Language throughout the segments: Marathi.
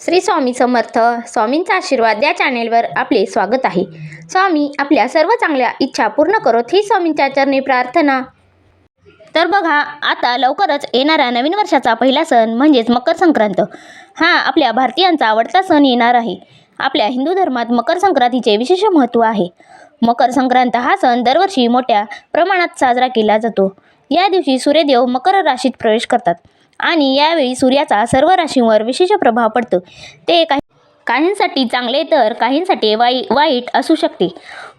श्री स्वामी समर्थ स्वामींचा आशीर्वाद या चॅनेलवर आपले स्वागत आहे. स्वामी आपल्या सर्व चांगल्या इच्छा पूर्ण करोत ही स्वामींच्या चरणी प्रार्थना. तर बघा आता लवकरच येणाऱ्या नवीन वर्षाचा पहिला सण म्हणजेच मकर संक्रांत. हा आपल्या भारतीयांचा आवडता सण येणार आहे. आपल्या हिंदू धर्मात मकर संक्रांतीचे विशेष महत्त्व आहे. मकर संक्रांत हा सण दरवर्षी मोठ्या प्रमाणात साजरा केला जातो. या दिवशी सूर्यदेव मकर राशीत प्रवेश करतात. आणि यावेळी सूर्याचा सर्व राशींवर विशेष प्रभाव पडतो. ते काही काहींसाठी चांगले तर काहींसाठी वाई वाईट असू शकते.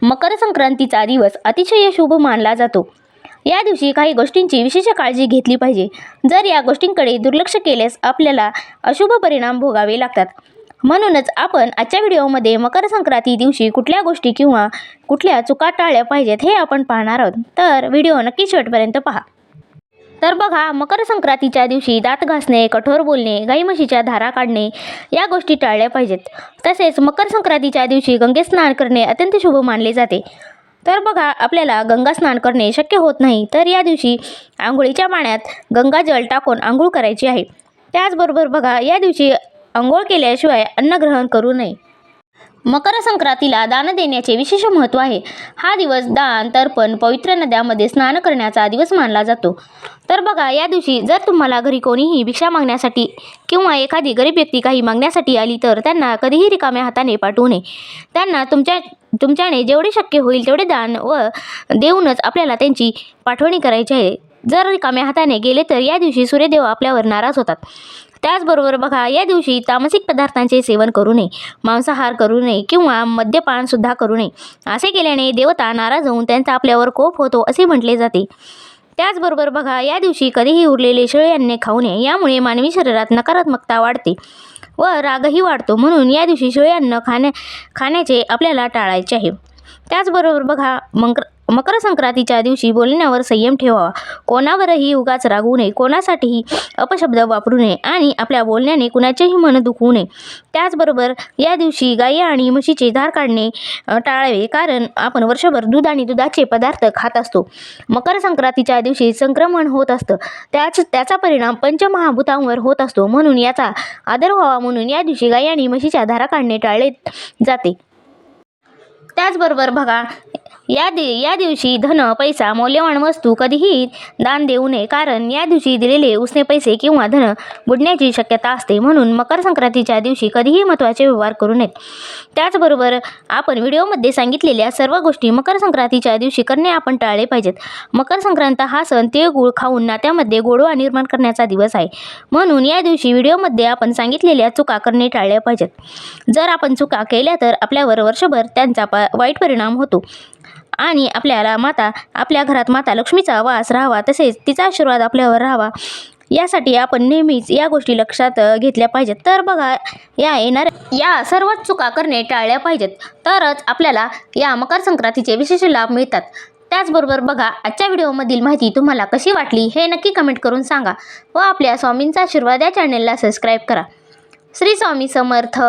मकर संक्रांतीचा दिवस अतिशय शुभ मानला जातो. या दिवशी काही गोष्टींची विशेष काळजी घेतली पाहिजे. जर या गोष्टींकडे दुर्लक्ष केल्यास आपल्याला अशुभ परिणाम भोगावे लागतात. म्हणूनच आपण आजच्या व्हिडिओमध्ये मकर संक्रांती दिवशी कुठल्या गोष्टी किंवा कुठल्या चुका टाळल्या पाहिजेत हे आपण पाहणार आहोत. तर व्हिडिओ नक्की शेवटपर्यंत पहा. तर बघा मकर संक्रांतीच्या दिवशी दात घासणे कठोर बोलणे गाई म्हशीच्या धारा काढणे या गोष्टी टाळल्या पाहिजेत. तसेच मकर संक्रांतीच्या दिवशी गंगे स्नान करणे अत्यंत शुभ मानले जाते. तर बघा आपल्याला गंगा स्नान करणे शक्य होत नाही तर या दिवशी आंघोळीच्या पाण्यात गंगाजल टाकून आंघोळ करायची आहे. त्याचबरोबर बघा या दिवशी आंघोळ केल्याशिवाय अन्न ग्रहण करू नये. मकर संक्रांतीला दान देण्याचे विशेष महत्त्व आहे. हा दिवस दान तर्पण पवित्र नद्यामध्ये स्नान करण्याचा दिवस मानला जातो. तर बघा या दिवशी जर तुम्हाला घरी कोणीही भिक्षा मागण्यासाठी किंवा एखादी गरीब व्यक्ती काही मागण्यासाठी आली तर त्यांना कधीही रिकाम्या हाताने पाठवू नये. त्यांना तुमच्या तुमच्याने जेवढे शक्य होईल तेवढे दान व देऊनच आपल्याला त्यांची पाठवणी करायची आहे. जर रिकाम्या हाताने गेले तर या दिवशी सूर्यदेव आपल्यावर नाराज होतात. त्याचबरोबर बघा या दिवशी तामसिक पदार्थांचे सेवन करू नये मांसाहार करू नये किंवा मद्यपानसुद्धा करू नये. असे केल्याने देवता नाराज होऊन त्यांचा आपल्यावर कोप होतो असे म्हटले जाते. त्याचबरोबर बघा या दिवशी कधीही उरलेले शेळे अन्न खाऊ नये. यामुळे मानवी शरीरात नकारात्मकता वाढते व रागही वाढतो. म्हणून या दिवशी शेळी अन्न खाण्या खाण्याचे आपल्याला टाळायचे आहे. त्याचबरोबर बघा मकर मकर संक्रांतीच्या दिवशी बोलण्यावर संयम ठेवावा. कोणावरही उगाच रागवू नये. कोणासाठीही अपशब्द वापरू नये आणि आपल्या बोलण्याने कुणाचेही मन दुखवू नये. त्याचबरोबर या दिवशी गाई आणि म्हशीचे धार काढणे टाळावे कारण आपण वर्षभर दूध आणि दुधाचे पदार्थ खात असतो. मकर संक्रांतीच्या दिवशी संक्रमण होत असतं. त्याच त्याचा परिणाम पंचमहाभूतांवर होत असतो. म्हणून याचा आदर व्हावा. म्हणून या दिवशी गाई आणि म्हशीच्या धारा काढणे टाळले जाते. त्याचबरोबर बघा या दि या दिवशी धन पैसा मौल्यवान वस्तू कधीही दान देऊ नये. कारण या दिवशी दिलेले उसने पैसे किंवा धन बुडण्याची शक्यता असते. म्हणून मकर संक्रांतीच्या दिवशी कधीही महत्त्वाचे व्यवहार करू नयेत त्याचबरोबर आपण व्हिडिओमध्ये सांगितलेल्या सर्व गोष्टी मकर संक्रांतीच्या दिवशी करणे आपण टाळले पाहिजेत. मकर संक्रांत हा सण तिळगुळ खाऊन नात्यामध्ये गोडवा निर्माण करण्याचा दिवस आहे. म्हणून या दिवशी व्हिडिओमध्ये आपण सांगितलेल्या चुका करणे टाळल्या पाहिजेत. जर आपण चुका केल्या तर आपल्यावर वर्षभर त्यांचा प वाईट परिणाम होतो. आणि आपल्याला माता आपल्या घरात माता लक्ष्मीचा वास राहावा तसेच तिचा आशीर्वाद आपल्यावर राहावा. यासाठी आपण नेहमीच या गोष्टी लक्षात घेतल्या पाहिजेत. तर बघा या येणाऱ्या या सर्वच चुका करणे टाळल्या पाहिजेत. तरच आपल्याला या मकर संक्रांतीचे विशेष लाभ मिळतात. त्याचबरोबर बघा आजच्या व्हिडिओमधील माहिती तुम्हाला कशी वाटली हे नक्की कमेंट करून सांगा व आपल्या स्वामींचा आशीर्वाद या चॅनेलला सबस्क्राईब करा. श्री स्वामी समर्थ.